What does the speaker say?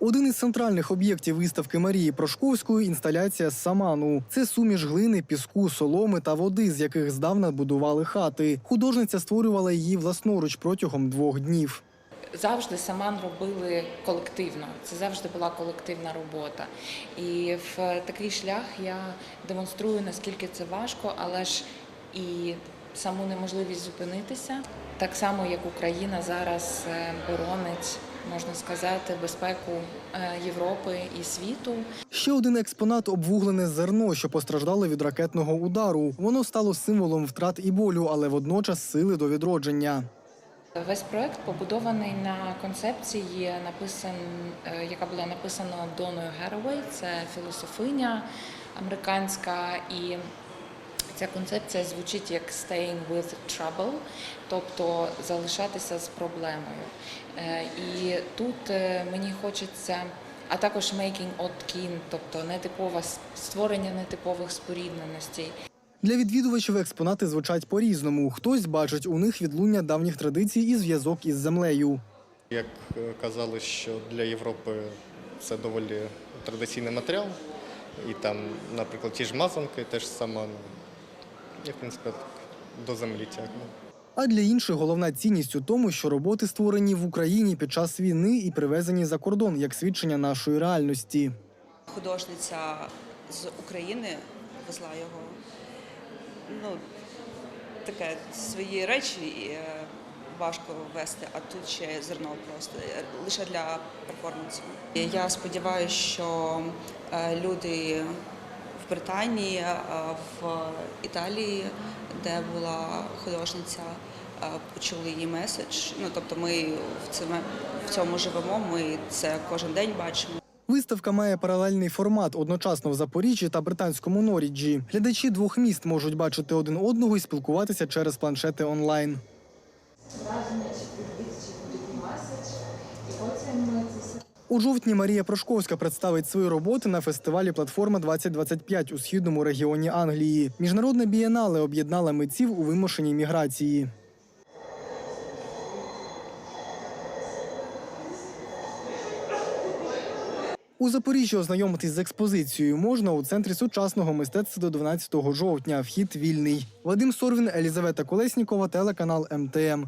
Один із центральних об'єктів виставки Марії Прошковської інсталяція саману. Це суміш глини, піску, соломи та води, з яких здавна будували хати. Художниця створювала її власноруч протягом двох днів. завжди саман робили колективно. Це завжди була колективна робота. І в такий шлях я демонструю, наскільки це важко, але ж і саму неможливість зупинитися. Так само, як Україна зараз е, боронить, можна сказати, безпеку е, Європи і світу. Ще один експонат обвуглене зерно, що постраждало від ракетного удару. Воно стало символом втрат і болю, але водночас сили до відродження. Весь проект побудований на концепції, написан, е, яка була написана Доною Геровей. Це філософиня американська, і ця концепція звучить як staying with trouble, тобто залишатися з проблемою. Е, І тут е, мені хочеться. А також making odd kin, тобто нетипова створення нетипових спорідненостей. Для відвідувачів експонати звучать по-різному. Хтось бачить у них відлуння давніх традицій і зв'язок із землею. Як е, казали, що для Європи це доволі традиційний матеріал, і там, наприклад, ті ж мазанки, теж сама, я, в принципі, до землі тягну. А для інших головна цінність у тому, що роботи створені в Україні під час війни і привезені за кордон як свідчення нашої реальності. художниця з України везла його. Ну, таке свої речі е, важко вести, а тут ще зерно просто е, лише для перформансу. Я сподіваюся, що е, люди Британії, е, в Італії, де була художниця, е, почули її меседж. Ну тобто, ми в цьому живемо. Ми це кожен день бачимо. Виставка має паралельний формат одночасно в Запоріжжі та британському Норіджі. Глядачі двох міст можуть бачити один одного і спілкуватися через планшети онлайн. У жовтні Марія Прошковська представить свої роботи на фестивалі Платформа 2025 у східному регіоні Англії. Міжнародна бієнале об'єднала митців у вимушеній міграції. У Запоріжжі ознайомитись з експозицією можна у центрі сучасного мистецтва до 12 жовтня. Вхід вільний. Вадим Сорвін, Елізавета Колеснікова, телеканал МТМ.